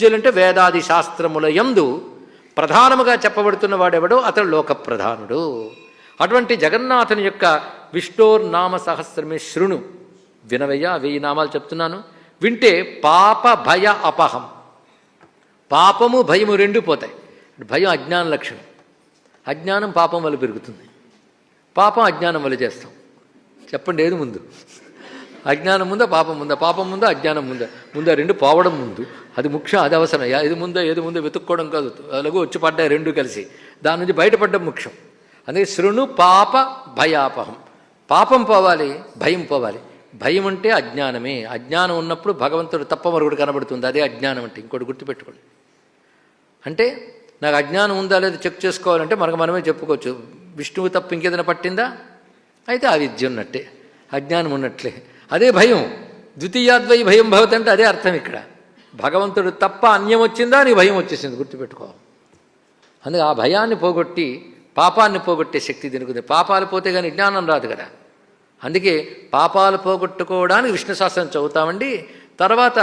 విద్యలంటే వేదాది శాస్త్రముల యందు ప్రధానముగా చెప్పబడుతున్న వాడెవడో అతడు లోక ప్రధానుడు అటువంటి జగన్నాథుని యొక్క విష్ణోర్నామ సహస్రమే శృణు. వినవయ్యా వెయ్యి నామాలు చెప్తున్నాను. వింటే పాప భయ అపహం. పాపము భయము రెండు పోతాయి. భయం అజ్ఞాన లక్షణం. అజ్ఞానం పాపం వల్ల పెరుగుతుంది. పాపం అజ్ఞానం వల్ల చేస్తాం. చెప్పండి ఏది ముందు? అజ్ఞానం ముందా పాపం ముందా? పాపం ముందా అజ్ఞానం ముందా? ముందా రెండు పోవడం ముందు. అది ముఖ్యం అది అవసరం ఏది ముందో ఏది ముందో? వెతుక్కోవడం కాదు. అలాగూ వచ్చి పడ్డాయి రెండు కలిసి. దాని నుంచి బయటపడడం ముఖ్యం. అందుకే శృణు పాప భయాపహం. పాపం పోవాలి భయం పోవాలి. భయం అంటే అజ్ఞానమే. అజ్ఞానం ఉన్నప్పుడు భగవంతుడు తప్ప మరొకటి కనబడుతుంది. అదే అజ్ఞానం అంటే. ఇంకోటి గుర్తుపెట్టుకోండి. అంటే నాకు అజ్ఞానం ఉందా లేదా చెక్ చేసుకోవాలంటే మనకు మనమే చెప్పుకోవచ్చు. విష్ణువు తప్ప ఇంకేదైనా పట్టిందా? అయితే ఆ విద్య ఉన్నట్టే. అజ్ఞానం ఉన్నట్లే. అదే భయం. ద్వితీయాద్వై భయం భవతి అంటే అదే అర్థం ఇక్కడ. భగవంతుడు తప్ప అన్యం వచ్చిందా నీ భయం వచ్చేసింది గుర్తుపెట్టుకో. అందుకే ఆ భయాన్ని పోగొట్టి పాపాన్ని పోగొట్టే శక్తి దీనికి పాపాలు పోతే కానీ జ్ఞానం రాదు కదా. అందుకే పాపాలు పోగొట్టుకోవడానికి విష్ణు శాస్త్రం చదువుతామండి. తర్వాత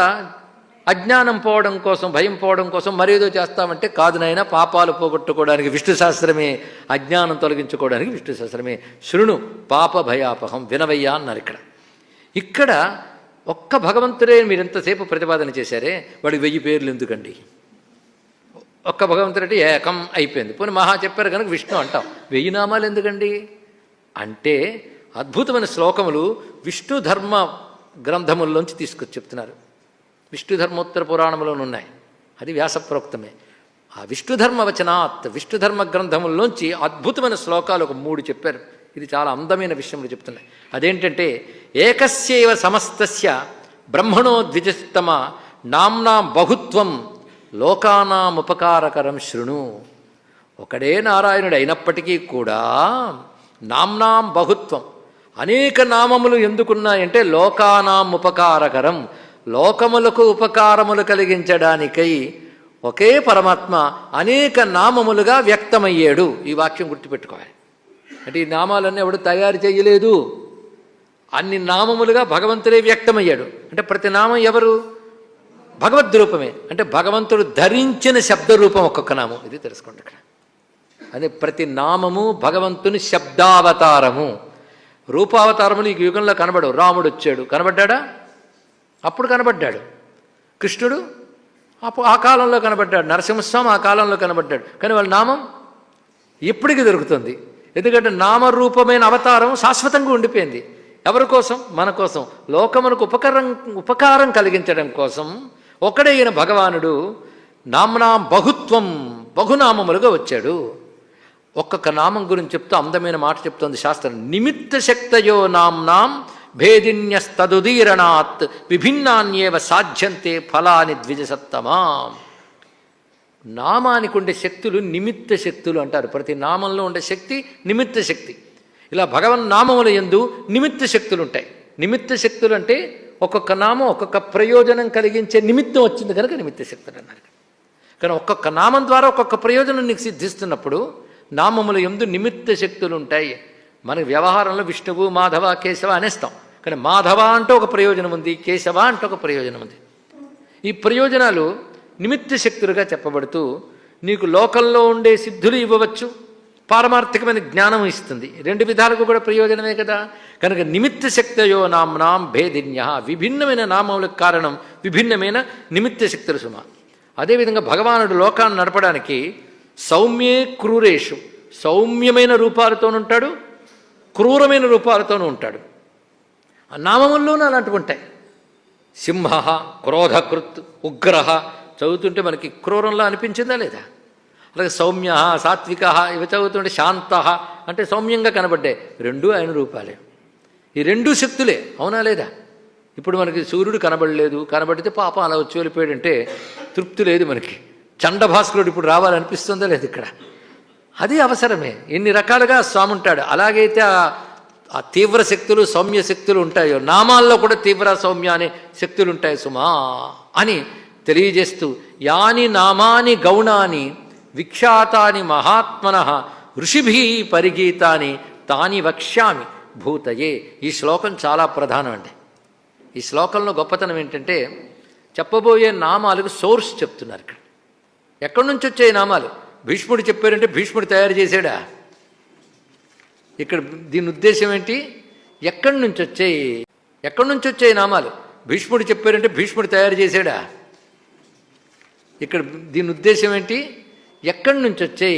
అజ్ఞానం పోవడం కోసం భయం పోవడం కోసం మరేదో చేస్తామంటే కాదు నాయన పాపాలు పోగొట్టుకోవడానికి విష్ణు శాస్త్రమే అజ్ఞానం తొలగించుకోవడానికి విష్ణు శాస్త్రమే శృణు పాప భయాపహం వినవయ్యా అన్నారు ఇక్కడ. ఇక్కడ ఒక్క భగవంతుడే మీరు ఎంతసేపు ప్రతిపాదన చేశారే? వాడికి వెయ్యి పేర్లు ఎందుకండి? ఒక్క భగవంతుడు అంటే ఏకం అయిపోయింది. పోనీ మహా చెప్పారు కనుక విష్ణు అంటాం. వెయ్యి నామాలు ఎందుకండి? అంటే అద్భుతమైన శ్లోకములు విష్ణు ధర్మ గ్రంథముల్లోంచి తీసుకొచ్చి చెప్తున్నారు. విష్ణు ధర్మోత్తర ఉన్నాయి. అది వ్యాసప్రోక్తమే ఆ విష్ణుధర్మ వచనాత్ విష్ణుధర్మ గ్రంథముల్లోంచి అద్భుతమైన శ్లోకాలు ఒక మూడు చెప్పారు. ఇది చాలా అందమైన విషయంలో చెప్తున్నాయి. అదేంటంటే ఏకస్యవ సమస్తస్య బ్రహ్మణో ద్విజస్తమ నామ్నా బహుత్వం లోకానాముపకారకరం శృణు. ఒకడే నారాయణుడు అయినప్పటికీ కూడా నామ్నాం బహుత్వం అనేక నామములు ఎందుకున్నాయంటే లోకానాం ఉపకారకరం లోకములకు ఉపకారములు కలిగించడానికై ఒకే పరమాత్మ అనేక నామములుగా వ్యక్తమయ్యాడు. ఈ వాక్యం గుర్తుపెట్టుకోవాలి. అంటే ఈ నామాలన్నీ ఎవడు తయారు చేయలేదు. అన్ని నామములుగా భగవంతుడే వ్యక్తమయ్యాడు. అంటే ప్రతి నామం ఎవరు? భగవద్ రూపమే. అంటే భగవంతుడు ధరించిన శబ్ద రూపం ఒక్కొక్క నామం. ఇది తెలుసుకోండి ఇక్కడ. అదే ప్రతి నామము భగవంతుని శబ్దావతారము. రూపావతారములు ఈ యుగంలో కనబడవు. రాముడు వచ్చాడు. కనబడ్డా అప్పుడు కనబడ్డాడు. కృష్ణుడు అప్పుడు ఆ కాలంలో కనబడ్డాడు. నరసింహస్వామి ఆ కాలంలో కనబడ్డాడు. కానీ వాళ్ళ నామం ఇప్పటికీ దొరుకుతుంది. ఎందుకంటే నామరూపమైన అవతారం శాశ్వతంగా ఉండిపోయింది. ఎవరి కోసం? మన కోసం. లోకమునకు ఉపకారం ఉపకారం కలిగించడం కోసం ఒకడైన భగవానుడు నామ్నాం బహుత్వం బహునామములుగా వచ్చాడు. ఒక్కొక్క నామం గురించి చెప్తూ అందమైన మాట చెప్తోంది శాస్త్రం. నిమిత్త శక్తయో నామ్నాం భేదిన్యస్తదుదీరణాత్ విభిన్నాన్యేవ సాధ్యంతే ఫలాని ద్విజసత్తమాం. నామానికి ఉండే శక్తులు నిమిత్త శక్తులు అంటారు. ప్రతి నామంలో ఉండే శక్తి నిమిత్త శక్తి. ఇలా భగవన్ నామముల ఎందు నిమిత్త శక్తులు ఉంటాయి. నిమిత్త శక్తులు అంటే ఒక్కొక్క నామం ఒక్కొక్క ప్రయోజనం కలిగించే నిమిత్తం వచ్చింది కనుక నిమిత్త శక్తులు అన్నారు. కానీ ఒక్కొక్క నామం ద్వారా ఒక్కొక్క ప్రయోజనం నీకు సిద్ధిస్తున్నప్పుడు నామముల ఎందు నిమిత్త శక్తులు ఉంటాయి. మన వ్యవహారంలో విష్ణువు మాధవ కేశవ అనేస్తాం. కానీ మాధవ అంటూ ఒక ప్రయోజనం ఉంది కేశవ అంటూ ఒక ప్రయోజనం ఉంది. ఈ ప్రయోజనాలు నిమిత్త శక్తులుగా చెప్పబడుతూ నీకు లోకంలో ఉండే సిద్ధులు ఇవ్వవచ్చు పారమార్థికమైన జ్ఞానం ఇస్తుంది. రెండు విధాలకు కూడా ప్రయోజనమే కదా. కనుక నిమిత్త శక్తయో నామ్నాం భేదిన్య. విభిన్నమైన నామములకు కారణం విభిన్నమైన నిమిత్త శక్తులు సుమ. అదేవిధంగా భగవానుడు లోకాన్ని నడపడానికి సౌమ్యే క్రూరేషు. సౌమ్యమైన రూపాలతోనుంటాడు క్రూరమైన రూపాలతోనూ ఉంటాడు. ఆ నామముల్లోనూ అలాంటివి ఉంటాయి. సింహ క్రోధకృత్ ఉగ్రహ చదువుతుంటే మనకి క్రూరంలా అనిపించిందా లేదా? అలాగే సౌమ్య సాత్విక ఇవి చదువుతుంటే శాంత అంటే సౌమ్యంగా కనబడ్డాయి. రెండూ ఆయన రూపాలే. ఈ రెండు శక్తులే అవునా లేదా? ఇప్పుడు మనకి సూర్యుడు కనబడలేదు కనబడితే పాపం అలా వచ్చి వెళ్ళిపోయాడంటే తృప్తి లేదు మనకి. చండభాస్కరుడు ఇప్పుడు రావాలనిపిస్తుందా లేదు ఇక్కడ? అది అవసరమే. ఎన్ని రకాలుగా స్వామి ఉంటాడు అలాగైతే ఆ తీవ్ర శక్తులు సౌమ్య శక్తులు ఉంటాయో నామాల్లో కూడా తీవ్ర సౌమ్య అనే శక్తులు ఉంటాయి సుమా అని తెలియజేస్తూ యాని నామాని గౌణాని విఖ్యాతాని మహాత్మన ఋషిభి పరిగీతాని తాని వక్ష్యామి భూతయే. ఈ శ్లోకం చాలా ప్రధానం అండి. ఈ శ్లోకంలో గొప్పతనం ఏంటంటే చెప్పబోయే నామాలకు సోర్స్ చెప్తున్నారు ఇక్కడ. ఎక్కడి నుంచి వచ్చాయి నామాలు? భీష్ముడు చెప్పారంటే భీష్ముడు తయారు చేశాడా? ఇక్కడ దీని ఉద్దేశం ఏంటి? ఎక్కడి నుంచి వచ్చాయి? ఎక్కడి నుంచి వచ్చాయి నామాలు? భీష్ముడు చెప్పారంటే భీష్ముడు తయారు చేశాడా? ఇక్కడ దీని ఉద్దేశం ఏంటి? ఎక్కడి నుంచి వచ్చే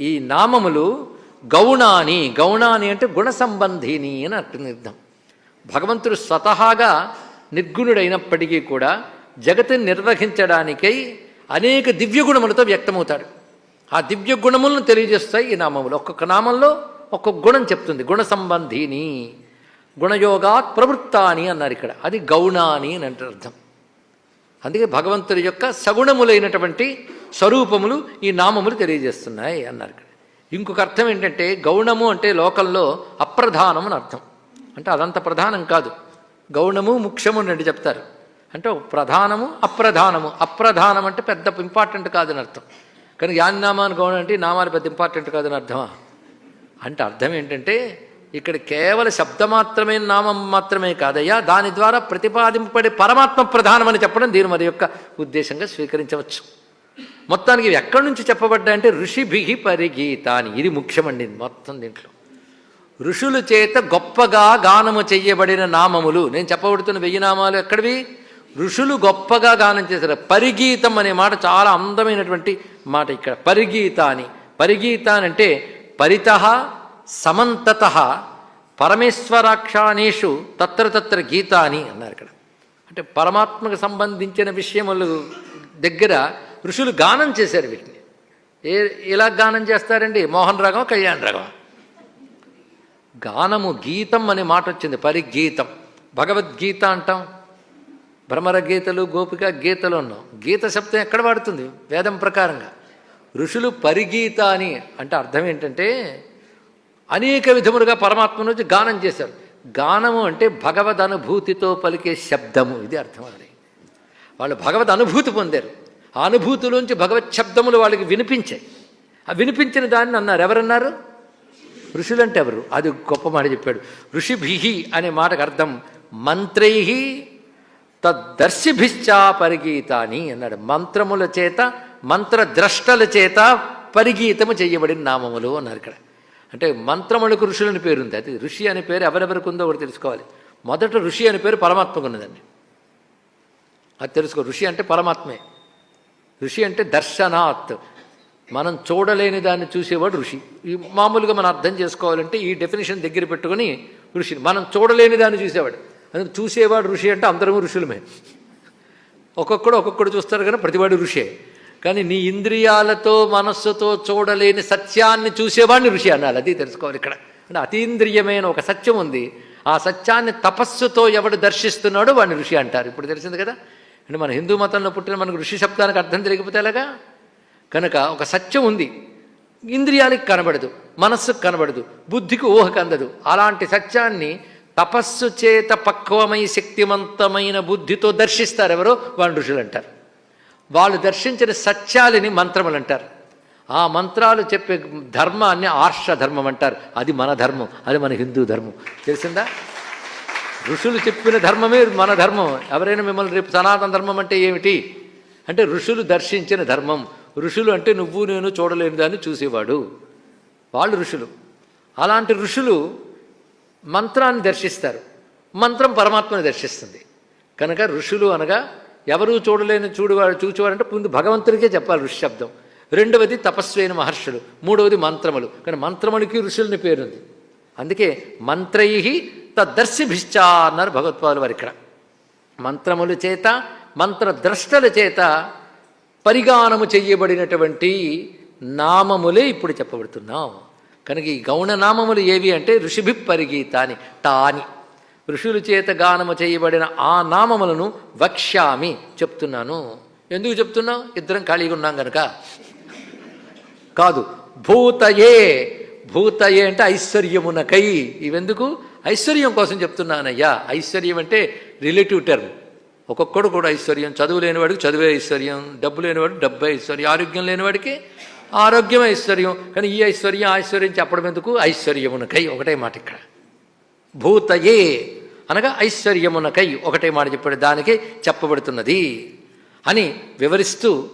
ఈ నామములు? గౌణాని. గౌణాని అంటే గుణ సంబంధిని అని అర్థం అర్థం భగవంతుడు స్వతహాగా నిర్గుణుడైనప్పటికీ కూడా జగత్తుని నిర్వహించడానికై అనేక దివ్య గుణములతో వ్యక్తమవుతాడు. ఆ దివ్య గుణములను తెలియజేస్తాయి ఈ నామములు. ఒక్కొక్క నామంలో ఒక్కొక్క గుణం చెప్తుంది. గుణ సంబంధిని గుణయోగాత్ ప్రవృత్తాని అన్నారు ఇక్కడ. అది గౌణాని అని అంటే అర్థం. అందుకే భగవంతుడి యొక్క సగుణములైనటువంటి స్వరూపములు ఈ నామములు తెలియజేస్తున్నాయి అన్నారు ఇక్కడ. ఇంకొక అర్థం ఏంటంటే గౌణము అంటే లోకంలో అప్రధానం అని అర్థం. అంటే అదంత ప్రధానం కాదు. గౌణము ముఖ్యము అని చెప్తారు. అంటే ప్రధానము అప్రధానము. అప్రధానం అంటే పెద్ద ఇంపార్టెంట్ కాదని అర్థం. కానీ యాని నామాన్ని గౌణం అంటే ఈ నామాలు పెద్ద ఇంపార్టెంట్ కాదని అర్థమా? అంటే అర్థం ఏంటంటే ఇక్కడ కేవల శబ్దమాత్రమైన నామం మాత్రమే కాదయ్యా. దాని ద్వారా ప్రతిపాదింపబడే పరమాత్మ ప్రధానమని చెప్పడం దీని మరి యొక్క ఉద్దేశంగా స్వీకరించవచ్చు. మొత్తానికి ఇవి ఎక్కడి నుంచి చెప్పబడ్డాయంటే ఋషిభిహి పరిగీతాని. ఇది ముఖ్యమండి మొత్తం దీంట్లో. ఋషుల చేత గొప్పగా గానము చెయ్యబడిన నామములు. నేను చెప్పబడుతున్న వెయ్యి నామాలు ఎక్కడివి? ఋషులు గొప్పగా గానం చేశారు. పరిగీతం అనే మాట చాలా అందమైనటువంటి మాట ఇక్కడ. పరిగీతాని. పరిగీతానంటే పరిగీత పరిత సమంతత పరమేశ్వరాక్షాణేషు తత్ర తత్ర గీత అని అన్నారు ఇక్కడ. అంటే పరమాత్మకు సంబంధించిన విషయములు దగ్గర ఋషులు గానం చేశారు వీటిని. ఏ ఎలా గానం చేస్తారండి? మోహన్ రాగం కళ్యాణ రాగం గానము గీతం అనే మాట వచ్చింది పరిగీతం. భగవద్గీత అంటాం. భ్రమర గీతలు గోపిక గీతలు ఉన్నాం గీత శబ్దం ఎక్కడ వాడుతుంది? వేదం ప్రకారంగా. ఋషులు పరిగీత అని అంటే అర్థం ఏంటంటే అనేక విధములుగా పరమాత్మ నుంచి గానం చేశారు. గానము అంటే భగవద్ అనుభూతితో పలికే శబ్దము. ఇది అర్థం అది. వాళ్ళు భగవద్ అనుభూతి పొందారు. ఆ అనుభూతిలోంచి భగవత్ శబ్దములు వాళ్ళకి వినిపించాయి. ఆ వినిపించిన దాన్ని అన్నారు. ఎవరన్నారు? ఋషులంటే ఎవరు? అది గొప్ప మాట చెప్పాడు. ఋషిభిహి అనే మాటకు అర్థం మంత్రై తద్దర్శిభిశ్చా పరిగీతాని అన్నాడు. మంత్రముల చేత మంత్రద్రష్టల చేత పరిగీతము చేయబడిన నామములు అన్నారు ఇక్కడ. అంటే మంత్రములకు ఋషులని పేరుంది. అది ఋషి అనే పేరు ఎవరెవరికి ఉందో ఒకటి తెలుసుకోవాలి. మొదట ఋషి అనే పేరు పరమాత్మకు ఉన్నదండి. అది తెలుసుకో ఋషి అంటే పరమాత్మే. ఋషి అంటే దర్శనాత్. మనం చూడలేని దాన్ని చూసేవాడు ఋషి. ఈ మామూలుగా మనం అర్థం చేసుకోవాలంటే ఈ డెఫినేషన్ దగ్గర పెట్టుకొని ఋషి మనం చూడలేని దాన్ని చూసేవాడు. అందుకు చూసేవాడు ఋషి అంటే అందరము ఋషులమే. ఒక్కొక్కడు ఒక్కొక్కడు చూస్తారు కానీ ప్రతివాడు ఋషే. కానీ నీ ఇంద్రియాలతో మనస్సుతో చూడలేని సత్యాన్ని చూసేవాడిని ఋషి అనాలి. అది తెలుసుకోవాలి ఇక్కడ. అంటే అతీంద్రియమైన ఒక సత్యం ఉంది. ఆ సత్యాన్ని తపస్సుతో ఎవడు దర్శిస్తున్నాడో వాడిని ఋషి అంటారు. ఇప్పుడు తెలిసింది కదా? అంటే మన హిందూ మతంలో పుట్టిన మనకు ఋషి శబ్దానికి అర్థం తెలియకపోతే ఎలాగా? కనుక ఒక సత్యం ఉంది. ఇంద్రియాలకు కనబడదు. మనస్సుకు కనబడదు. బుద్ధికి ఊహకు అందదు. అలాంటి సత్యాన్ని తపస్సు చేత పక్వమై శక్తివంతమైన బుద్ధితో దర్శిస్తారు ఎవరో? వాళ్ళు ఋషులు అంటారు. వాళ్ళు దర్శించిన సత్యాలని మంత్రములు అంటారు. ఆ మంత్రాలు చెప్పే ధర్మాన్ని ఆర్ష ధర్మం అంటారు. అది మన ధర్మం అది మన హిందూ ధర్మం. తెలిసిందా? ఋషులు చెప్పిన ధర్మమే మన ధర్మం. ఎవరైనా మిమ్మల్ని రేపు సనాతన ధర్మం అంటే ఏమిటి? అంటే ఋషులు దర్శించిన ధర్మం. ఋషులు అంటే నువ్వు నేను చూడలేని దాన్ని చూసేవాడు. వాళ్ళు ఋషులు. అలాంటి ఋషులు మంత్రాన్ని దర్శిస్తారు. మంత్రం పరమాత్మని దర్శిస్తుంది. కనుక ఋషులు అనగా ఎవరు చూడలేని చూడువాడు చూచేవాడంటే ముందు భగవంతుడికే చెప్పాలి ఋషి శబ్దం రెండవది తపస్వైన మహర్షులు మూడవది మంత్రములు. కానీ మంత్రములకి ఋషులని పేరుంది. అందుకే మంత్రై తద్దర్శిభిశ్చ అన్నారు భగవత్పాదులు వారు ఇక్కడ మంత్రముల చేత మంత్రద్రష్టల చేత పరిగానము చెయ్యబడినటువంటి నామములే ఇప్పుడు చెప్పబడుతున్నాం. కనుక ఈ గౌణ నామములు ఏవి అంటే ఋషిభి పరిగీతాని టాని. ఋషులు చేత గానము చేయబడిన ఆ నామములను వక్ష్యామి చెప్తున్నాను. ఎందుకు చెప్తున్నావు? ఇద్దరం ఖాళీగా ఉన్నాం కనుక కాదు భూతయే భూతయే అంటే ఐశ్వర్యమునకై. ఇవెందుకు? ఐశ్వర్యం కోసం చెప్తున్నానయ్యా. ఐశ్వర్యం అంటే రిలేటివ్ టర్మ్ ఒక్కొక్కడు కూడా ఐశ్వర్యం. చదువు లేనివాడికి చదువే ఐశ్వర్యం. డబ్బు లేనివాడికి డబ్బు ఐశ్వర్యం. ఆరోగ్యం లేనివాడికి ఆరోగ్యం ఐశ్వర్యం. కానీ ఈ ఐశ్వర్యం ఐశ్వర్యం చెప్పడం ఎందుకు? ఐశ్వర్యమునకై. ఒకటే మాట ఇక్కడ. భూతయే. అనగా ఐశ్వర్యమునకై ఒకటే మాట చెప్పాడు. దానికి చెప్పబడుతున్నది అని వివరిస్తూ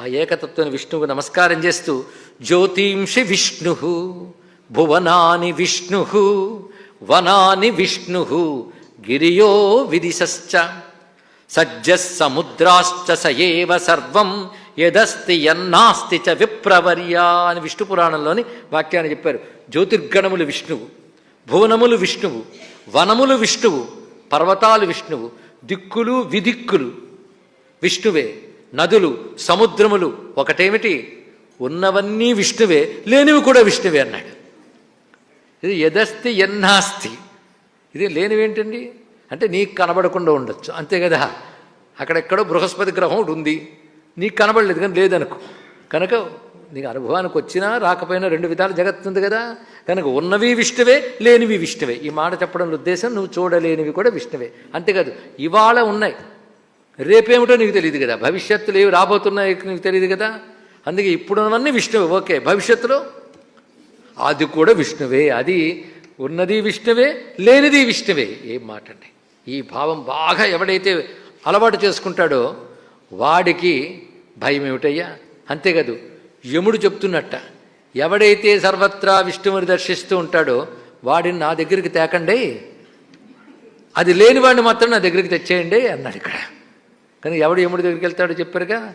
ఆ ఏకతత్వని విష్ణువుకు నమస్కారం చేస్తూ జ్యోతింషి విష్ణు భువనాని విష్ణు వనాని విష్ణు గిరియో విదిశ్చ సజ్జ సముద్రాశ్చ సయేవ సర్వం యదస్తి ఎన్నాస్తి చ విప్రవర్యా అని విష్ణు పురాణంలోని వాక్యాన్ని చెప్పారు. జ్యోతిర్గణములు విష్ణువు భువనములు విష్ణువు వనములు విష్ణువు పర్వతాలు విష్ణువు దిక్కులు విదిక్కులు. విష్ణువే నదులు సముద్రములు ఒకటేమిటి? ఉన్నవన్నీ విష్ణువే లేనివి కూడా విష్ణువే అన్నాడు. ఇది యదస్తి ఎన్నాస్తి ఇది లేనివేంటండి? అంటే నీకు కనబడకుండా ఉండొచ్చు. అంతే కదా? అక్కడెక్కడో బృహస్పతి గ్రహం ఉంది. నీకు కనబడలేదు కానీ లేదనుకో. కనుక నీకు అనుభవానికి వచ్చినా రాకపోయినా రెండు విధాలు జగత్తుంది కదా. కనుక ఉన్నవి విష్ణువే లేనివి విష్ణువే. ఈ మాట చెప్పడం ఉద్దేశం నువ్వు చూడలేనివి కూడా విష్ణువే. అంతేకాదు ఇవాళ ఉన్నాయి. రేపేమిటో నీకు తెలియదు కదా. భవిష్యత్తులో ఏవి రాబోతున్నాయో నీకు తెలియదు కదా. అందుకే ఇప్పుడున్నవన్నీ విష్ణువే. ఓకే భవిష్యత్తులో? అది కూడా విష్ణువే. అది ఉన్నది విష్ణువే లేనిది విష్ణువే. ఏం మాట అండి ఈ భావం బాగా ఎవడైతే అలవాటు చేసుకుంటాడో వాడికి భయం ఏమిటయ్యా అంతేకాదు యముడు చెప్తున్నట్ట ఎవడైతే సర్వత్రా విష్ణువుని దర్శిస్తూ ఉంటాడో వాడిని నా దగ్గరికి తేకండి. అది లేని వాడిని మాత్రం నా దగ్గరికి తెచ్చేయండి అన్నాడు ఇక్కడ. కానీ ఎవడు యముడి దగ్గరికి వెళ్తాడో చెప్పారుగా?